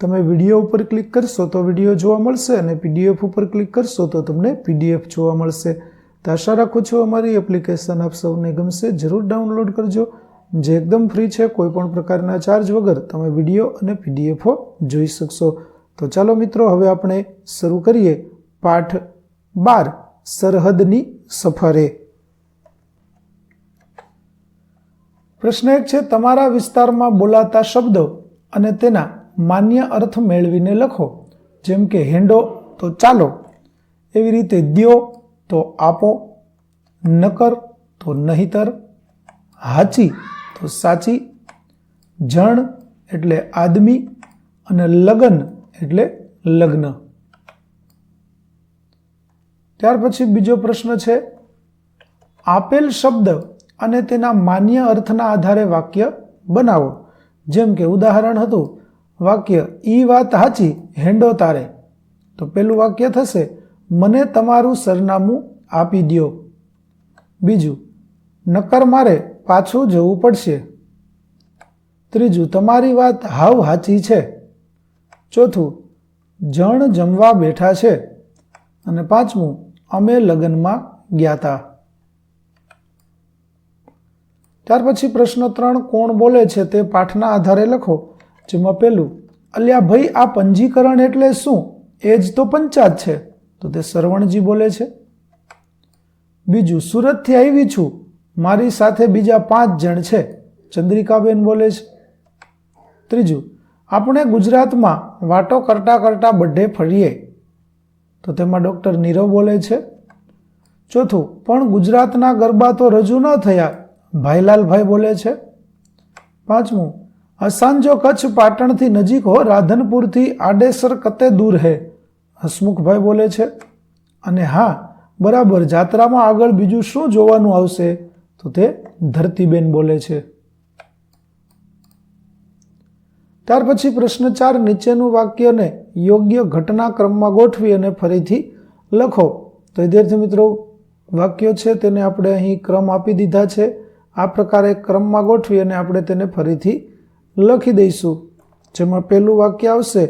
તમે વીડિયો ઉપર ક્લિક કરશો તો વીડિયો જોવા મળશે અને પીડીએફ ઉપર ક્લિક કરશો તો તમને પીડીએફ જોવા મળશે. તો આશા રાખું છું અમારી એપ્લિકેશન આપ સૌને ગમશે. જરૂર ડાઉનલોડ કરજો. જે એકદમ ફ્રી છે કોઈપણ પ્રકારના ચાર્જ વગર તમે વીડિયો અને પીડીએફો જોઈ શકશો. તો ચાલો મિત્રો, હવે આપણે શરૂ કરીએ પાઠ બાર, સરહદની સફરે. પ્રશ્ન એક છે, તમારા વિસ્તારમાં બોલાતા શબ્દો અને તેના માન્ય અર્થ મેળવીને લખો. જેમ કે હેંડો, તો ચાલો. એવી રીતે દ્યો, તો આપો. નકર, તો નહીતર. હાચી, તો સાચી. જણ, એટલે આદમી. અને લગન, એટલે લગ્ન. ત્યાર પછી બીજો પ્રશ્ન છે. આપેલ શબ્દ અને તેના માન્ય અર્થના આધારે વાક્ય બનાવો. જેમ કે ઉદાહરણ હતું વાક્ય ઈ વાત હાચી, હેંડો તારે. તો પેલું વાક્ય થશે, મને તમારું સરનામું આપી દ્યો. બીજું નક્કર મારે પાછું જવું પડશે. ત્રીજું, તમારી વાત હાવ હાચી છે. ચોથું, જણ જમવા બેઠા છે. અને પાંચમું, અમે લગ્નમાં ગયા હતા ત્યાર પછી પ્રશ્ન ત્રણ કોણ બોલે છે તે પાઠના આધારે લખો. જેમાં પેલું. અલ્યા ભાઈ, આ પંજીકરણ એટલે શું? એ જ તો પંચાયત છે. તો તે સરવણજી બોલે છે. બીજું, સુરતથી આવી છું. મારી સાથે બીજા પાંચ જણ છે. ચંદ્રિકાબેન બોલે છે. ત્રીજું, આપણે ગુજરાતમાં વાટો કરતા કરતા બધે ફરીએ. તો તેમાં ડૉક્ટર નીરવ બોલે છે. ચોથું, પણ ગુજરાતના ગરબા તો રજૂ ન થયા. ભાઈલાલભાઈ બોલે છે. પાંચમું અસાંજો કચ્છ પાટણથી નજીક હો, રાધનપુરથી આડેસર કતે દૂર હે. હસમુખભાઈ બોલે છે, અને હા, બરાબર, જાત્રામાં આગળ બીજું શું જોવાનું આવશે? તો તે ધરતીબેન બોલે છે. ત્યાર પછી પ્રશ્ન ચાર નીચેનું વાક્યને યોગ્ય ઘટનાક્રમમાં ગોઠવી અને ફરીથી લખો. તો વિદ્યાર્થી મિત્રો, વાક્યો છે તેને આપણે અહીં ક્રમ આપી દીધા છે. આ પ્રકારે ક્રમમાં ગોઠવી અને આપણે તેને ફરીથી લખી દઈશું. જેમાં પહેલું વાક્ય આવશે,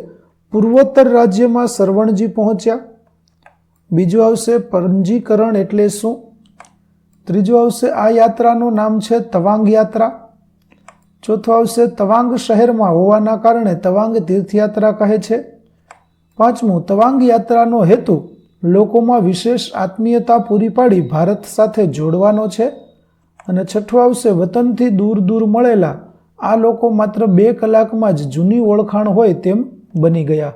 પૂર્વોત્તર રાજ્યમાં સરવણજી પહોંચ્યા. બીજું આવશે, પંજીકરણ એટલે શું? ત્રીજું આવશે, આ યાત્રાનું નામ છે તવાંગ યાત્રા. ચોથું આવશે, તવાંગ શહેરમાં હોવાના કારણે તવાંગ તીર્થયાત્રા કહે છે. પાંચમું, તવાંગ યાત્રાનો હેતુ લોકોમાં વિશેષ આત્મીયતા પૂરી પાડી ભારત સાથે જોડવાનો છે. અને છઠ્ઠું આવશે, વતનથી દૂર દૂર મળેલા આ લોકો માત્ર બે કલાકમાં જ જૂની ઓળખાણ હોય તેમ બની ગયા.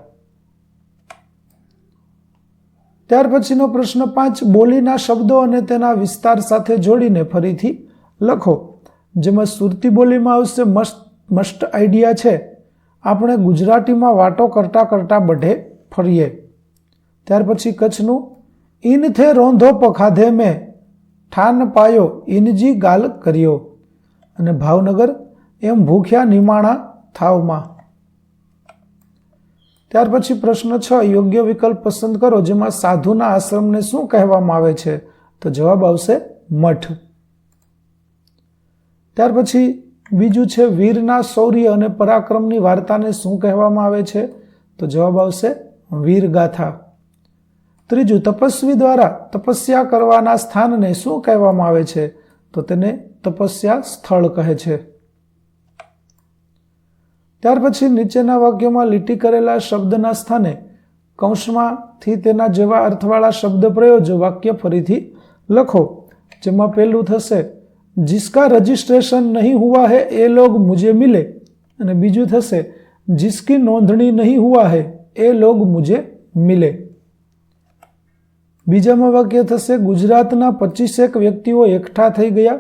ત્યાર પછીનો પ્રશ્ન પાંચ, બોલીના શબ્દો અને તેના વિસ્તાર સાથે જોડીને ફરીથી લખો. જેમાં સુરતી બોલીમાં આવશે, મસ્ત મસ્ત આઈડિયા છે. આપણે ગુજરાતીમાં વાતો કરતાં કરતાં બઢે ફરીએ. ત્યાર પછી કચ્છનું ઇનથે રોંધો પખાધે મેં. ઠાન પાયો ઇનજી ગાલ કર્યો. અને ભાવનગર એમ ભૂખ્યા નિમાણા થાવમાં ત્યાર પછી પ્રશ્ન છ, યોગ્ય વિકલ્પ પસંદ કરો, જેમાં સાધુના આશ્રમને શું કહેવામાં આવે છે? તો જવાબ આવશે મઠ. ત્યાર પછી બીજું છે, વીરના શૌર્ય અને પરાક્રમની વાર્તાને શું કહેવામાં આવે છે? તો જવાબ આવશે વીરગાથા. ત્રીજું, તપસ્વી દ્વારા તપસ્યા કરવાના સ્થાનને શું કહેવામાં આવે છે? તો તેને તપસ્યા સ્થળ કહે છે. ત્યાર પછી નીચેના વાક્યમાં લીટી કરેલા શબ્દના સ્થાને કૌંસમાંથી તેના જેવા અર્થવાળા શબ્દ પ્રયોજો વાક્ય ફરીથી લખો, જેમાં પહેલું થશે, જિસકા રજિસ્ટ્રેશન નહીં હુઆ હે, એ લોગ મુજે મિલે. અને બીજું થશે, જિસકી નોંધણી નહીં હુઆ હે, એ લોગ મુજે મિલે. બીજામાં વાક્ય થશે, ગુજરાતના પચીસેક વ્યક્તિઓ એકઠા થઈ ગયા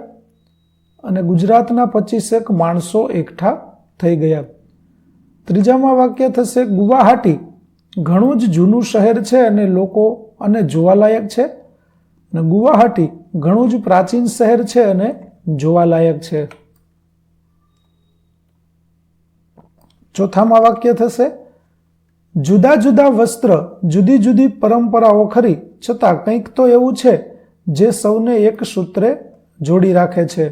અને ગુજરાતના પચીસેક માણસો એકઠા થઈ ગયા. ત્રીજામાં વાક્ય થશે, ગુવાહાટી ઘણું જ જૂનું શહેર છે અને લોકો અને જોવાલાયક છે. અને ગુવાહાટી ઘણું જ પ્રાચીન શહેર છે અને જોવાલાયક છે. ચોથામાં વાક્ય થશે, જુદા જુદા વસ્ત્ર, જુદી જુદી પરંપરાઓ ખરી, છતાં કંઈક તો એવું છે જે સૌને એક સૂત્રે જોડી રાખે છે.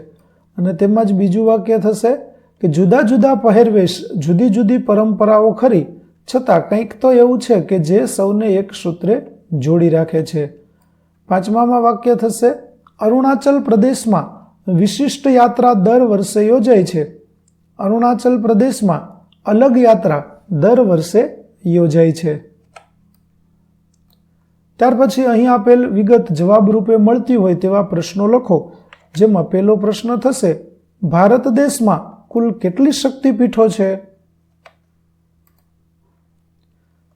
અને તેમાં જ બીજું વાક્ય થશે કે જુદા જુદા પહેરવેશ, જુદી જુદી પરંપરાઓ ખરી, છતાં કંઈક તો એવું છે કે જે સૌને એક સૂત્રે જોડી રાખે છે. પાંચમામાં વાક્ય થશે, અરુણાચલ પ્રદેશમાં વિશિષ્ટ યાત્રા દર વર્ષે યોજાય છે. અરુણાચલ પ્રદેશમાં અલગ યાત્રા દર વર્ષે યોજાય છે. ત્યાર પછી અહીં આપેલ વિગત જવાબ રૂપે મળતી હોય તેવા પ્રશ્નો લખો, જેમાં પહેલો પ્રશ્ન થશે, ભારત દેશમાં કુલ કેટલી શક્તિપીઠો છે?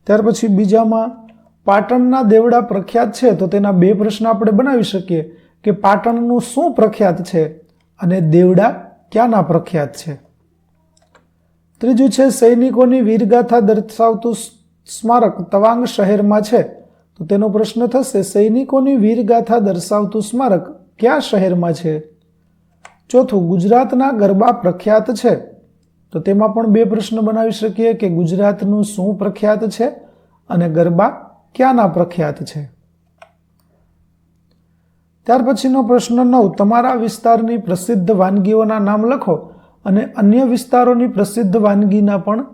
ત્યાર પછી બીજામાં પાટણના દેવડા પ્રખ્યાત છે, તો તેના બે પ્રશ્ન આપણે બનાવી શકીએ કે પાટણનું શું પ્રખ્યાત છે અને દેવડા ક્યાંના પ્રખ્યાત છે? ત્રીજું છે, સૈનિકોની વીરગાથા દર્શાવતું સ્મારક તવાંગ શહેરમાં છે, તો તેનો પ્રશ્ન થશે, સૈનિકોની વીરગાથા દર્શાવતું સ્મારક કયા શહેરમાં છે? ચોથું, ગુજરાતના ગરબા પ્રખ્યાત છે. તો તેમાં પણ બે પ્રશ્ન બનાવી શકીએ કે ગુજરાતનું શું પ્રખ્યાત છે અને ગરબા ક્યાંના પ્રખ્યાત છે? ત્યાર પછીનો પ્રશ્ન નવ, તમારા વિસ્તારની પ્રસિદ્ધ વાનગીઓના નામ લખો અને અન્ય વિસ્તારોની પ્રસિદ્ધ વાનગીના પણ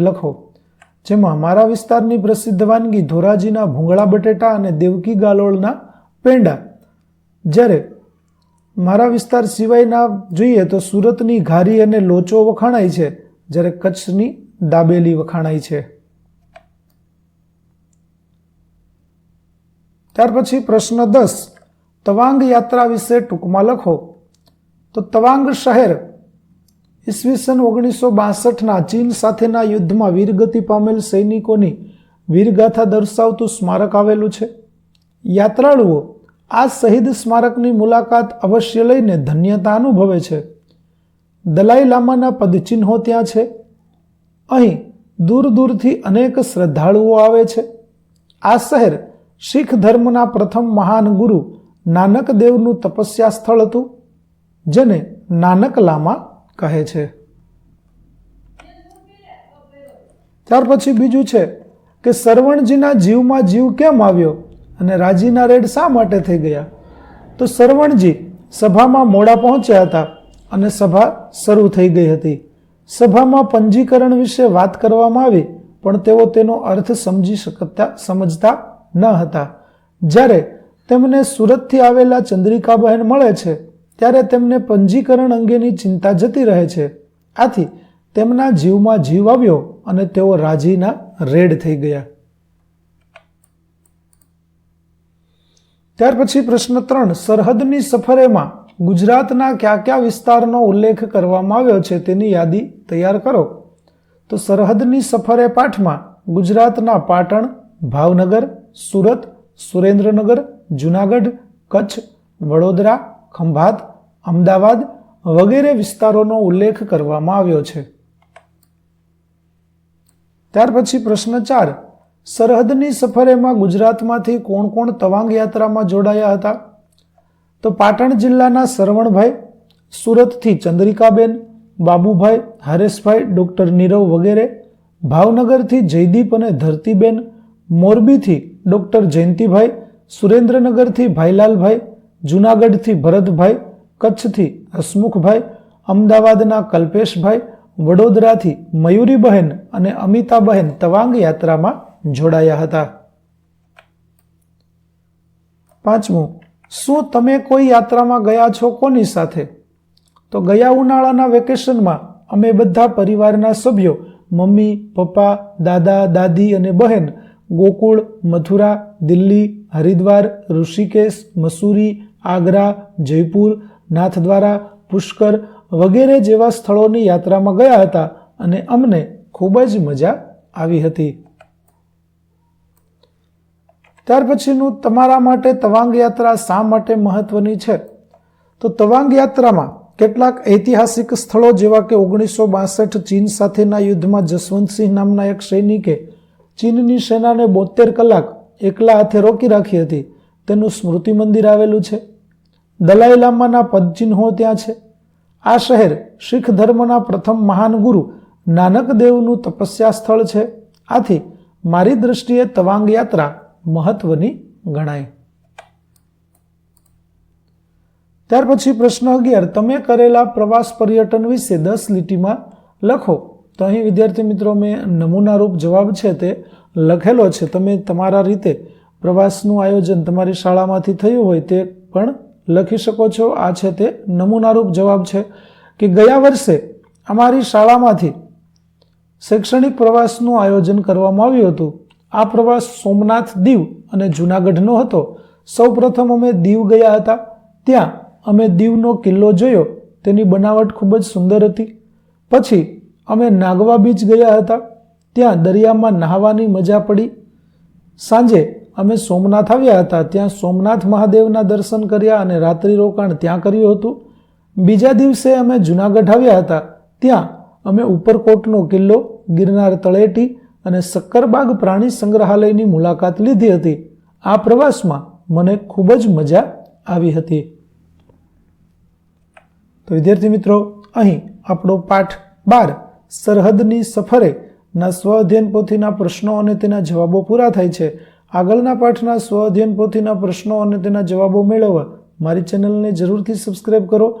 લખો. જેમાં મારા વિસ્તારની પ્રસિદ્ધ વાનગી ધોરાજીના ભૂંગળા બટેટા અને દેવકી ગાલોળના પેંડા. જ્યારે મારા વિસ્તાર સિવાયના જોઈએ તો સુરતની ઘારી અને લોચો વખાણાય છે, જ્યારે કચ્છની દાબેલી વખાણાય છે. ત્યાર પછી પ્રશ્ન દસ, તવાંગ યાત્રા વિશે ટૂંકમાં લખો. તો તવાંગ શહેર, ઈસવીસન ઓગણીસો બાસઠના ચીન સાથેના યુદ્ધમાં વીરગતિ પામેલ સૈનિકોની વીરગાથા દર્શાવતું સ્મારક આવેલું છે. યાત્રાળુઓ આ શહીદ સ્મારકની મુલાકાત અવશ્ય લઈને ધન્યતા અનુભવે છે. દલાઈ લામાના પદચિહ્નો ત્યાં છે. અહીં દૂર દૂરથી અનેક શ્રદ્ધાળુઓ આવે છે. આ શહેર શીખ ધર્મના પ્રથમ મહાન ગુરુ નાનક દેવનું તપસ્યા સ્થળ હતું, જેને નાનક લામા કહે છે. ત્યાર પછી બીજું છે કે સરવણજીના જીવમાં જીવ કેમ આવ્યો? અને રાજીના રેડ શા માટે થઈ ગયા? તો સરવણજી સભામાં મોડા પહોંચ્યા હતા અને સભા શરૂ થઈ ગઈ હતી. સભામાં પંજીકરણ વિશે વાત કરવામાં આવી, પણ તેઓ તેનો અર્થ સમજી શકતા, સમજતા ન હતા. જ્યારે તેમને સુરતથી આવેલા ચંદ્રિકાબહેન મળે છે, ત્યારે તેમને પંજીકરણ અંગેની ચિંતા જતી રહે છે. આથી તેમના જીવમાં જીવ આવ્યો અને તેઓ રાજીના રેડ થઈ ગયા. ત્યાર પછી પ્રશ્ન ત્રણ, સરહદની સફરેમાં ગુજરાતના કયા કયા વિસ્તારનો ઉલ્લેખ કરવામાં આવ્યો છે તેની યાદી તૈયાર કરો. તો સરહદની સફરે પાઠમાં ગુજરાતના પાટણ, ભાવનગર, સુરત, સુરેન્દ્રનગર, જુનાગઢ, કચ્છ, વડોદરા, ખંભાત, અમદાવાદ વગેરે વિસ્તારોનો ઉલ્લેખ કરવામાં આવ્યો છે. ત્યાર પછી પ્રશ્ન ચાર સરહદની સફરેમાં ગુજરાતમાંથી કોણ કોણ તવાંગ યાત્રામાં જોડાયા હતા? તો પાટણ જિલ્લાના સરવણભાઈ, સુરતથી ચંદ્રિકાબેન, બાબુભાઈ, હરેશભાઈ, ડૉક્ટર નીરવ વગેરે, ભાવનગરથી જયદીપ અને ધરતીબેન, મોરબીથી ડૉક્ટર જયંતિભાઈ, સુરેન્દ્રનગરથી ભાઈલાલભાઈ, જૂનાગઢથી ભરતભાઈ, કચ્છથી હસમુખભાઈ, અમદાવાદના કલ્પેશભાઈ, વડોદરાથી મયુરીબહેન અને અમિતાબહેન તવાંગ યાત્રામાં જોડાયા હતા. પાંચમું, શું તમે કોઈ યાત્રામાં ગયા છો કોની સાથે? તો ગયા ઉનાળાના વેકેશનમાં અમે બધા પરિવારના સભ્યો, મમ્મી, પપ્પા, દાદા, દાદી અને બહેન, ગોકુળ, મથુરા, દિલ્હી, હરિદ્વાર, ઋષિકેશ, મસૂરી, આગ્રા, જયપુર, નાથદ્વારા, પુષ્કર વગેરે જેવા સ્થળોની યાત્રામાં ગયા હતા અને અમને ખૂબ જ મજા આવી હતી. ત્યાર પછીનું તમારા માટે તવાંગ યાત્રા શા માટે મહત્વની છે? તો તવાંગ યાત્રામાં કેટલાક ઐતિહાસિક સ્થળો જેવા કે ઓગણીસો બાસઠ ચીન સાથેના યુદ્ધમાં જસવંતસિંહ નામના એક સૈનિકે ચીનની સેનાને બોતેર કલાક એકલા હાથે રોકી રાખી હતી. તેનું સ્મૃતિ મંદિર આવેલું છે. દલાઈ લામાના પદચિહ્નો ત્યાં છે. આ શહેર શીખ ધર્મના પ્રથમ મહાન ગુરુ નાનક દેવનું તપસ્યા સ્થળ છે. આથી મારી દ્રષ્ટિએ તવાંગ યાત્રા મહત્વની ગણાય. ત્યાર પછી પ્રશ્ન અગિયાર, તમે કરેલા પ્રવાસ પર્યટન વિશે દસ લીટીમાં લખો. તો અહીં વિદ્યાર્થી મિત્રો મેં નમૂનારૂપ જવાબ છે તે લખેલો છે. તમે તમારા રીતે પ્રવાસનું આયોજન તમારી શાળામાંથી થયું હોય તે પણ લખી શકો છો. આ છે તે નમૂનારૂપ જવાબ છે કે ગયા વર્ષે અમારી શાળામાંથી શૈક્ષણિક પ્રવાસનું આયોજન કરવામાં આવ્યું હતું. આ પ્રવાસ સોમનાથ દીવ અને જૂનાગઢનો હતો. સૌપ્રથમ અમે દીવ ગયા હતા. ત્યાં અમે દીવનો કિલ્લો જોયો. તેની બનાવટ ખૂબ જ સુંદર હતી. પછી અમે નાગવા બીચ ગયા હતા. ત્યાં દરિયામાં નહાવાની મજા પડી. સાંજે અમે સોમનાથ આવ્યા હતા. ત્યાં સોમનાથ મહાદેવના દર્શન કર્યા અને રાત્રિ રોકાણ ત્યાં કર્યું હતું. બીજા દિવસે અમે જૂનાગઢ આવ્યા હતા. ત્યાં અમે ઉપરકોટનો કિલ્લો ગિરનાર તળેટી અને સક્કરબાગ પ્રાણી સંગ્રહાલયની મુલાકાત લીધી હતી. આ પ્રવાસમાં મને ખૂબ જ મજા આવી હતી. તો વિદ્યાર્થી મિત્રો, અહીં આપણો પાઠ બાર, સરહદની સફરે ના સ્વ અધ્યયન પોથીના પ્રશ્નો અને તેના જવાબો પૂરા થાય છે. આગળના પાઠના સ્વ અધ્યયન પોથીના પ્રશ્નો અને તેના જવાબો મેળવવા મારી ચેનલને જરૂરથી સબસ્ક્રાઈબ કરો.